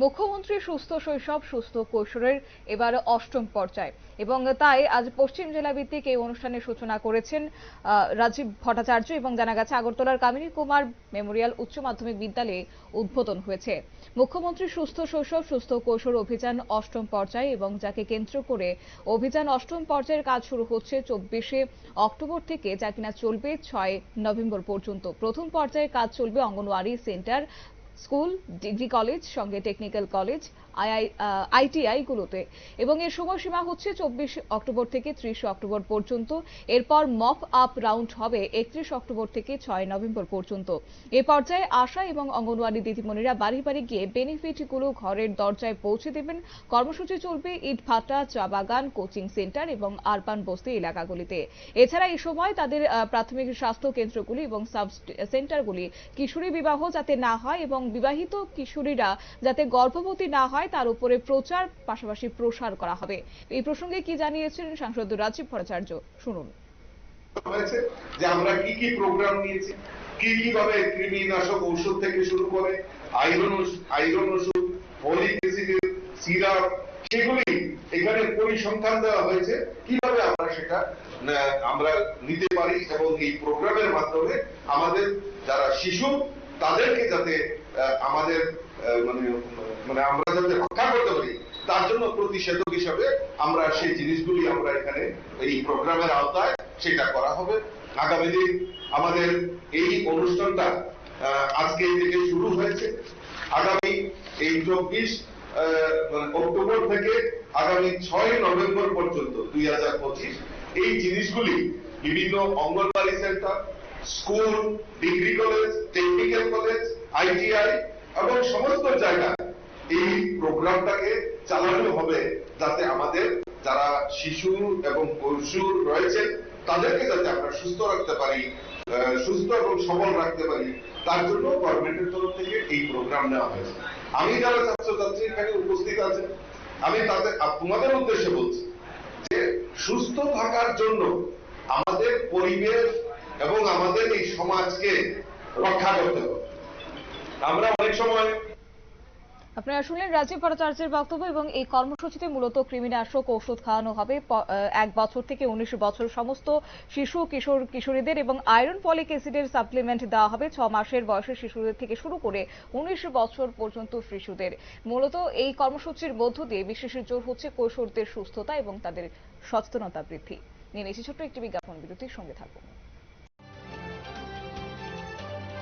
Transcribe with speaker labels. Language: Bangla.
Speaker 1: মুখ্যমন্ত্রী সুস্থ শৈশব, সুস্থ কৈশোরের এবার অষ্টম পর্যায়। এবং তাই আজ পশ্চিম জেলা ভিত্তিক এই অনুষ্ঠানের সূচনা করেছেন রাজীব ভট্টাচার্য এবং জানা গেছে আগরতলার কামিনী কুমার মেমোরিয়াল উচ্চ মাধ্যমিক বিদ্যালয়ে উদ্বোধন হয়েছে। মুখ্যমন্ত্রী সুস্থ শৈশব, সুস্থ কৈশোর অভিযান অষ্টম পর্যায়ে এবং যাকে কেন্দ্র করে অভিযান অষ্টম পর্যায়ের কাজ শুরু হচ্ছে চব্বিশে অক্টোবর থেকে, যা কিনা চলবে ছয় নভেম্বর পর্যন্ত। প্রথম পর্যায়ে কাজ চলবে anganwadi centre school degree college, সঙ্গে টেকনিক্যাল কলেজ আইটিআই গুলোতে। এবং এর সময়সীমা হচ্ছে চব্বিশ অক্টোবর থেকে ত্রিশ অক্টোবর পর্যন্ত। এরপর মপ আপ রাউন্ড হবে একত্রিশ অক্টোবর থেকে ছয় নভেম্বর পর্যন্ত। এ পর্যায়ে আশা এবং অঙ্গনওয়াড়ি দিদিমণিরা বাড়ি বাড়ি গিয়ে বেনিফিটগুলো ঘরের দরজায় পৌঁছে দেবেন। কর্মসূচি চলবে ইট ভাটা, চা বাগান কোচিং সেন্টার এবং আরবান বস্তি এলাকাগুলিতে। এছাড়া এই সময় তাদের প্রাথমিক স্বাস্থ্য কেন্দ্রগুলি এবং সাব সেন্টারগুলি কিশোরী বিবাহ যাতে না হয় এবং বিবাহিত কিশোরীরা যাতে গর্ভবতী না হয়, তার উপরে প্রচার পাশাপাশি প্রসার করা হবে। এই প্রসঙ্গে কি জানিয়েছেন সাংসদ রাজীব ভট্টাচার্য? শুনুন।
Speaker 2: হয়েছে যে আমরা কি কি প্রোগ্রাম নিয়েছি, কি কি ভাবে কৃমিনাশক ঔষধ থেকে শুরু করে আয়রন আয়রন ওষুধ ফলিক অ্যাসিডের সিরাপ সেগুলি এখানে পরিসংখ্যান দেওয়া হয়েছে। কীভাবে আমরা সেটা আমরা নিতে পারি এবং এই প্রোগ্রামের মাধ্যমে আমাদের যারা শিশু তাদেরকে যাতে আমাদের মানে মানে আমরা যাতে রক্ষা করতে পারি, তার জন্য প্রতিষেধক হিসাবে আমরা সেই জিনিসগুলি আমরা এখানে, এই প্রোগ্রামের আওতায় সেটা করা হবে। আগামী দিন আমাদের এই অনুষ্ঠানটা আজকে থেকে শুরু হয়েছে। আগামী এই চব্বিশ অক্টোবর থেকে আগামী ছয় নভেম্বর পর্যন্ত, দুই হাজার পঁচিশ, এই জিনিসগুলি বিভিন্ন anganwadi centre, school, degree college technical college ITI এবং সমস্ত জায়গায় এই প্রোগ্রামটাকে চালানো হবে যাতে আমাদের যারা শিশু এবং কৈশোর রয়েছে, তাদেরকে যাতে আমরা সুস্থ রাখতে পারি সুস্থ এবং সবল রাখতে পারি, তার জন্য গভর্নমেন্টের তরফ থেকে এই প্রোগ্রাম নেওয়া হয়েছে। আমি যারা ছাত্রছাত্রী এখানে উপস্থিত আছেন, আমি তাদের তোমাদের উদ্দেশ্যে বলছি যে সুস্থ থাকার জন্য আমাদের পরিবেশ এবং আমাদের এই সমাজকে রক্ষা করতে হবে। আমরা অনেক সময়
Speaker 1: আপনারা শুনলেন রাজীব ভট্টাচার্যের বক্তব্য এবং এই কর্মসূচিতে মূলত কৃমিনাশক ঔষধ খাওয়ানো হবে এক বছর থেকে উনিশ বছর। সমস্ত শিশু, কিশোর, কিশোরীদের এবং আয়রন ফলিক অ্যাসিডের সাপ্লিমেন্ট দেওয়া হবে ছ মাসের বয়সের শিশুদের থেকে শুরু করে উনিশ বছর পর্যন্ত শিশুদের। মূলত এই কর্মসূচির মধ্য দিয়ে বিশেষ জোর হচ্ছে কৈশোরদের সুস্থতা এবং তাদের সচেতনতা বৃদ্ধি। নিয়ে নিচ্ছি ছোট্ট একটি বিজ্ঞাপন বিরতির সঙ্গে থাকুন।